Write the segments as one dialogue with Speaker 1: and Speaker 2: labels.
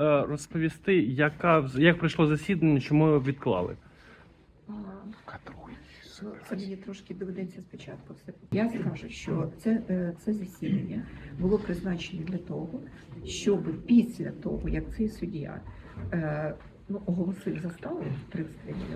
Speaker 1: е, розповісти, яка як пройшло засідання, чому його відклали?
Speaker 2: Це мені трошки доведеться спочатку все. Я скажу, що це, е, це засідання було призначено для того, щоб після того, як цей суддя е, ну, оголосив заставу 33 мільйони,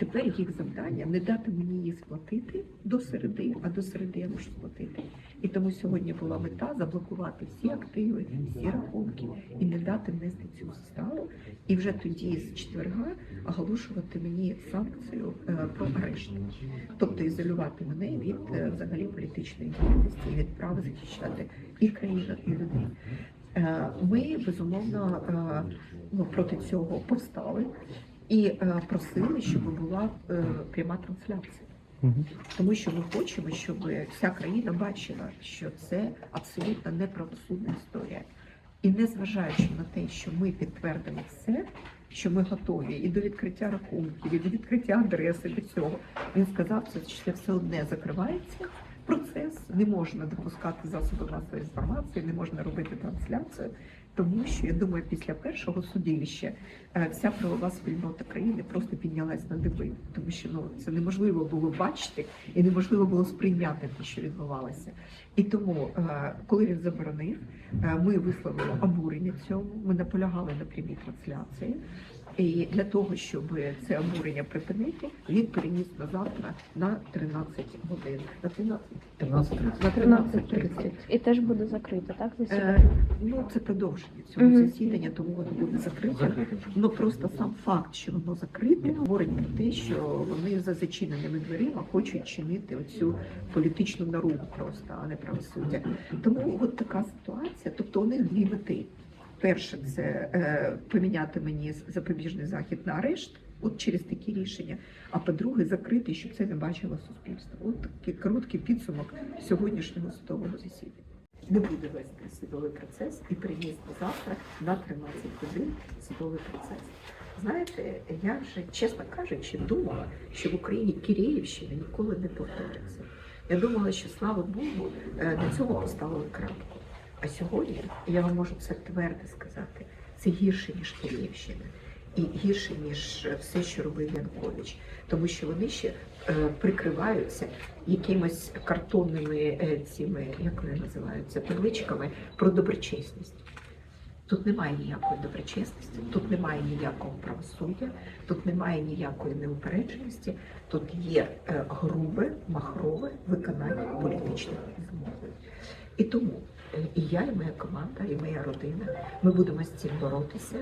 Speaker 2: тепер їх завдання не дати мені її сплатити до середи, а до середи я можу сплатити. І тому сьогодні була мета заблокувати всі активи, всі рахунки і не дати внести цю заставу. І вже тоді з четверга оголошувати мені санкцію е, про арешт, тобто ізолювати мене від е, взагалі політичної діяльності від права захищати і країну, і людей. Е, Ми безумовно ну, проти цього повстали і е, просили, щоб була е, пряма трансляція. Тому що ми хочемо, щоб вся країна бачила, що це абсолютно неправосудна історія. І незважаючи на те, що ми підтвердимо все, що ми готові і до відкриття рахунків, і до відкриття адреси до цього, він сказав, що це все одне закривається. Процес не можна допускати засоби масової інформації, не можна робити трансляцію, тому що я думаю, після першого судилища е, вся правова спільнота країни просто піднялась на диби, тому що ну це неможливо було бачити і неможливо було сприйняти те, що відбувалося. І тому, е, коли він заборонив, е, ми висловили обурення цьому. Ми наполягали на прямій трансляції. І для того, щоб це обурення припинити, він переніс на завтра на 13 годин. На 13? На 13.30.
Speaker 3: І теж буде закрито, так? засідання?
Speaker 2: Е, ну, це продовження цього
Speaker 3: Мгм.
Speaker 2: засідання, тому воно буде закрите. Ну просто сам факт, що воно закрите, говорить про те, що вони за зачиненими дверима хочуть чинити оцю політичну наругу просто, а не правосуддя. Тому от така ситуація. Тобто у них дві мети. Перше, це е, поміняти мені запобіжний захід на арешт. От через такі рішення, а по-друге, закрити, щоб це не бачило суспільство. От такий короткий підсумок сьогоднішнього судового засідання. Не буде вести судовий процес і приніс завтра на 13 годин судовий процес. Знаєте, я вже, чесно кажучи, думала, що в Україні Кирилівщина ніколи не повториться. Я думала, що слава Богу, е, на цьому поставили крапку. А сьогодні я вам можу це твердо сказати. Це гірше ніж Київщина і гірше ніж все, що робив Янукович, тому що вони ще е, прикриваються якимось картонними е, цими, як вони називаються, табличками про доброчесність. Тут немає ніякої доброчесності, тут немає ніякого правосуддя, тут немає ніякої неупередженості, тут є е, грубе, махрове виконання політичних змов. І тому е, і я, і моя команда, і моя родина, ми будемо з цим боротися,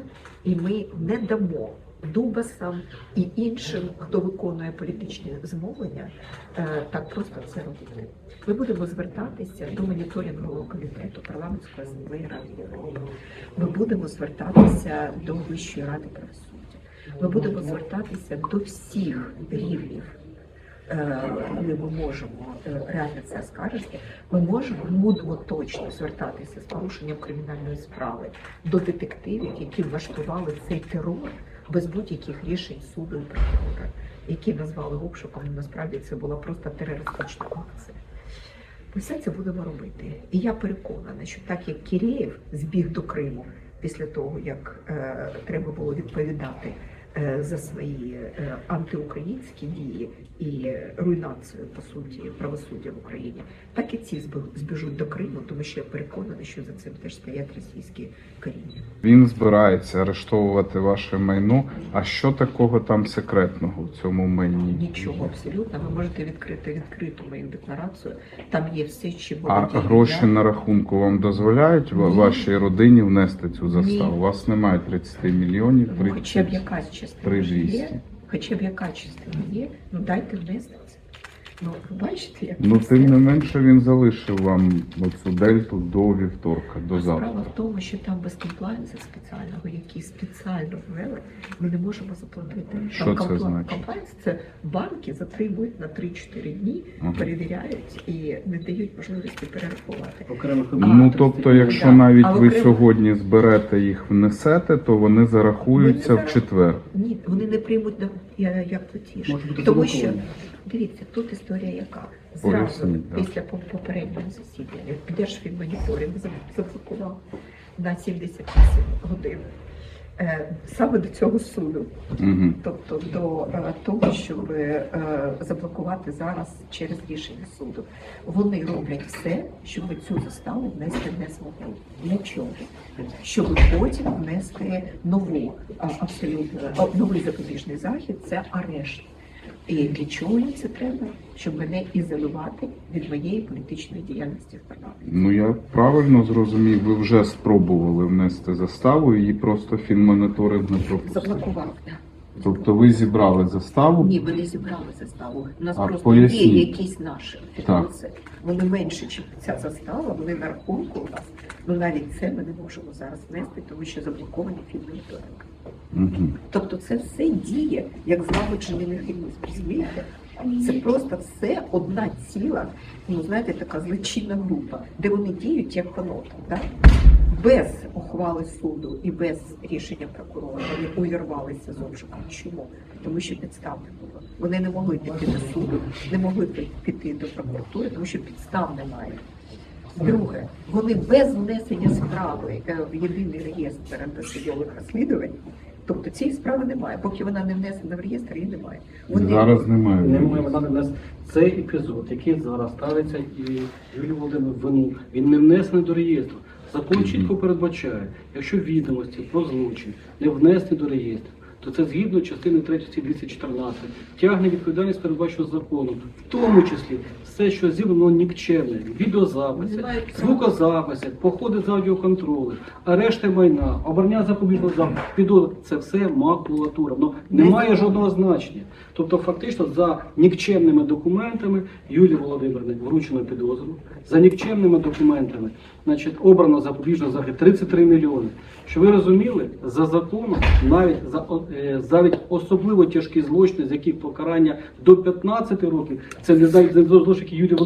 Speaker 2: і ми не дамо Дубасам і іншим, хто виконує політичні змовлення, е, так просто це робити. Ми будемо звертатися до моніторингового комітету парламентської асамблеї Ради Європи. Ми будемо звертатися до Вищої ради правосуддя. Ми будемо звертатися до всіх рівнів е, ми можемо е, реально це скаржити, ми можемо, будемо точно звертатися з порушенням кримінальної справи до детективів, які влаштували цей терор без будь-яких рішень суду і прокурора, які назвали обшуком. але Насправді це була просто терористична акція. Ми все це будемо робити. І я переконана, що так як Кірєєв збіг до Криму після того, як е, треба було відповідати за свої е, антиукраїнські дії і руйнацію по суті правосуддя в Україні, так і ці зб- збіжуть до Криму, тому що я переконана, що за цим теж стоять російські коріння.
Speaker 4: Він збирається арештовувати ваше майно. А що такого там секретного в цьому майні?
Speaker 2: Нічого абсолютно. Ви можете відкрити відкриту мою декларацію. Там є все, що
Speaker 4: А
Speaker 2: володію
Speaker 4: гроші на рахунку вам дозволяють
Speaker 2: Ні.
Speaker 4: вашій родині внести цю заставу?
Speaker 2: Ні.
Speaker 4: У вас немає 30 мільйонів,
Speaker 2: Ну, хоча б якась частина
Speaker 4: 3200.
Speaker 2: є, хоча б яка частина є, ну дайте внести це. Ну, ви бачите, як
Speaker 4: Ну тим не менше він залишив вам оцю дельту до вівторка, до
Speaker 2: Справа
Speaker 4: завтра.
Speaker 2: в тому, що там без комплайнсу спеціального, який спеціально ввели, ми не можемо заплатити.
Speaker 4: Що
Speaker 2: Там
Speaker 4: це
Speaker 2: компла-
Speaker 4: значить?
Speaker 2: Комплайнс це банки затримують на 3-4 дні,
Speaker 4: Ага.
Speaker 2: перевіряють і не дають можливості перерахувати.
Speaker 5: окремих
Speaker 4: Ну тобто, якщо
Speaker 2: да.
Speaker 4: навіть
Speaker 2: А
Speaker 4: ви
Speaker 2: окремо-
Speaker 4: сьогодні зберете їх, внесете, то вони зарахуються
Speaker 2: Вони
Speaker 4: в четвер.
Speaker 2: Ні, вони не приймуть на як платіж.
Speaker 5: Може бути
Speaker 2: Тому що
Speaker 5: заблоковано.
Speaker 2: дивіться, тут історія яка зразу
Speaker 4: Поясніть, да.
Speaker 2: після по- попереднього засідання Держфінмоніторинг за- заблокував на 78 годин Саме до цього суду,
Speaker 4: Угу.
Speaker 2: тобто до е, того, щоб е, заблокувати зараз через рішення суду. Вони роблять все, щоб цю заставу внести не змогли. Для чого? Щоб потім внести нову абсолютно новий запобіжний захід це арешт. І для чого їм це треба? Щоб мене ізолювати від моєї політичної діяльності в парламенті.
Speaker 4: Ну я правильно зрозумів, ви вже спробували внести заставу, її просто фінмоніторинг не пропустив.
Speaker 2: Заблокував.
Speaker 4: Тобто ви зібрали заставу?
Speaker 2: Ні, ви не зібрали заставу. У нас
Speaker 4: А,
Speaker 2: просто
Speaker 4: поясніть.
Speaker 2: є якісь наші фінанси. Вони менше, ніж ця застава, вони на рахунку у нас. Ну навіть це ми не можемо зараз внести, тому що заблоковані фінмоніторинг.
Speaker 4: Угу.
Speaker 2: Тобто це все діє як злагоджений механізм. Розумієте? Це просто все одна ціла, ну знаєте, така злочинна група, де вони діють як по нотам. Так? Без ухвали суду і без рішення прокурора вони увірвалися з обшуком. Чому? Тому що підстав не було. Вони не могли піти до суду, не могли піти до прокуратури, тому що підстав немає. Друге, вони без внесення справи е, в єдиний реєстр досудових розслідувань, тобто цієї справи немає. Поки вона не внесена в реєстр, її немає. Вони
Speaker 4: Зараз немає.
Speaker 5: Немає вона нас цей епізод, який зараз ставиться і Юлію Володимир вину, він не внесений до реєстру. Закон чітко передбачає, якщо відомості про злочин не внести до реєстру, то це згідно частини 3 статті 214 тягне відповідальність передбаченого законом, в тому числі все, що зібрано нікчемне, відеозаписи, звукозаписи, походи з аудіоконтролю, арешти майна, обрання запобіжного заходу, підозр. Це все макулатура. Воно не
Speaker 2: Не
Speaker 5: має жодного значення. Тобто, фактично, за нікчемними документами Юлії Володимирівни вручено підозру, за нікчемними документами, значить, обрано запобіжний захід 33 мільйони. Що ви розуміли, за законом, навіть за е, навіть особливо тяжкі злочини, з яких покарання до 15 років, це не злочин, які Юлія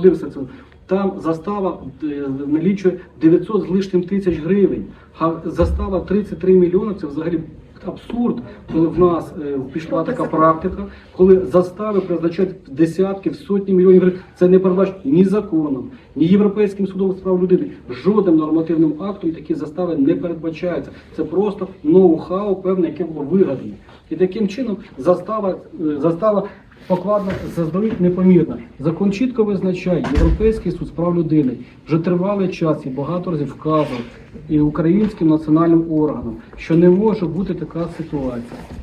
Speaker 5: там застава е, налічує 900 з лишнім тисяч гривень, а застава 33 мільйони це взагалі абсурд, коли в нас е, пішла така практика, коли застави призначають в десятки, в сотні мільйонів гривень. Це не передбачено ні законом, ні європейським судом з прав людини. Жодним нормативним актом такі застави не передбачаються. Це просто ноу-хау, певне, яке було вигадане. І таким чином застава, е, застава покладена заздалегідь непомірна. Закон чітко визначає Європейський суд з прав людини вже тривалий час і багато разів вказував і українським національним органам, що не може бути така ситуація,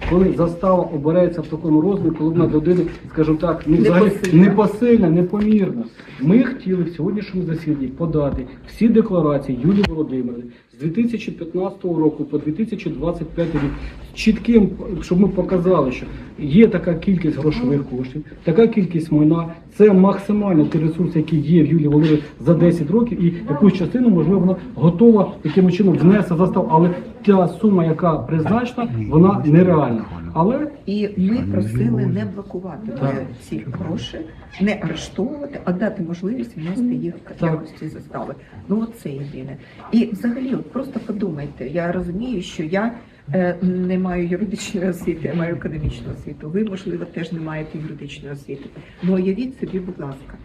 Speaker 5: коли застава обереться в такому розмірі, коли вона людини, скажімо так, не взагалі
Speaker 2: Непосильна.
Speaker 5: непомірна. Ми хотіли в сьогоднішньому засіданні подати всі декларації Юлії Володимирівни з 2015 року по 2025 рік чітким, щоб ми показали, що є така кількість грошових коштів, така кількість майна. Це максимально ті ресурси, які є в Юлії Володимирівні за 10 років, і якусь частину, можливо, вона готова якимось чином внести застав. Але та сума, яка призначена, вона нереальна. Але
Speaker 2: І ми просили не блокувати
Speaker 5: Так.
Speaker 2: ці гроші, не арештовувати, а дати можливість внести їх в якості застави. Ну от це єдине. І взагалі, от просто подумайте, я розумію, що я е, не маю юридичної освіти, я маю академічну освіту. Ви, можливо, теж не маєте юридичної освіти. Ну уявіть собі, будь ласка,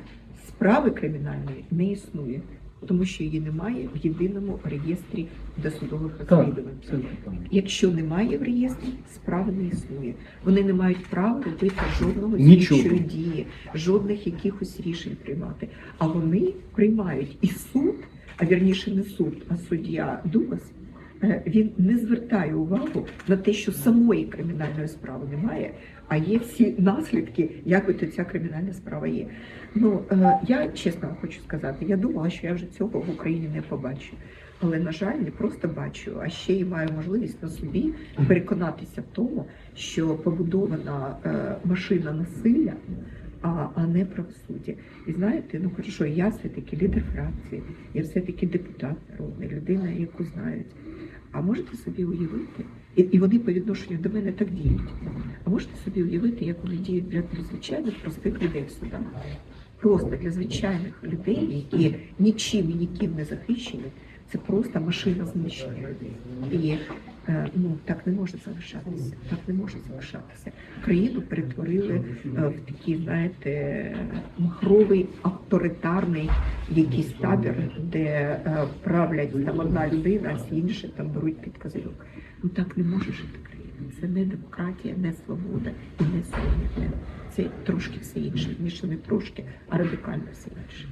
Speaker 2: справи кримінальної не існує, тому що її немає в єдиному реєстрі досудових розслідувань. Якщо немає в реєстрі, справи не існує. Вони не мають права робити жодного слідчої дії, жодних якихось рішень приймати. А вони приймають і суд, а вірніше не суд, а суддя Дубас. Е, Він не звертає увагу на те, що самої кримінальної справи немає, а є всі наслідки, як от ця кримінальна справа є. Ну е, я чесно хочу сказати, я думала, що я вже цього в Україні не побачу. Але на жаль, не просто бачу, а ще й маю можливість на собі переконатися в тому, що побудована е, машина насилля, а, а не правосуддя. І знаєте, ну хорошо, я все-таки лідер фракції, я все-таки депутат народний, людина, яку знають. А можете собі уявити, і, і вони по відношенню до мене так діють. А можете собі уявити, як вони діють для для звичайних простих людей в судах? Просто для звичайних людей, які нічим і ніким не захищені, це просто машина знищення. І Е, Ну так не може залишатися. Так не може залишатися. Країну перетворили е, в такий, знаєте, махровий авторитарний якийсь табір, де е, правлять там одна людина, а всі інші там беруть під козирьок. Ну так не може жити країна. Це не демократія, не свобода і не суверенітет. Це трошки все інше, ніж не трошки, а радикально все інше.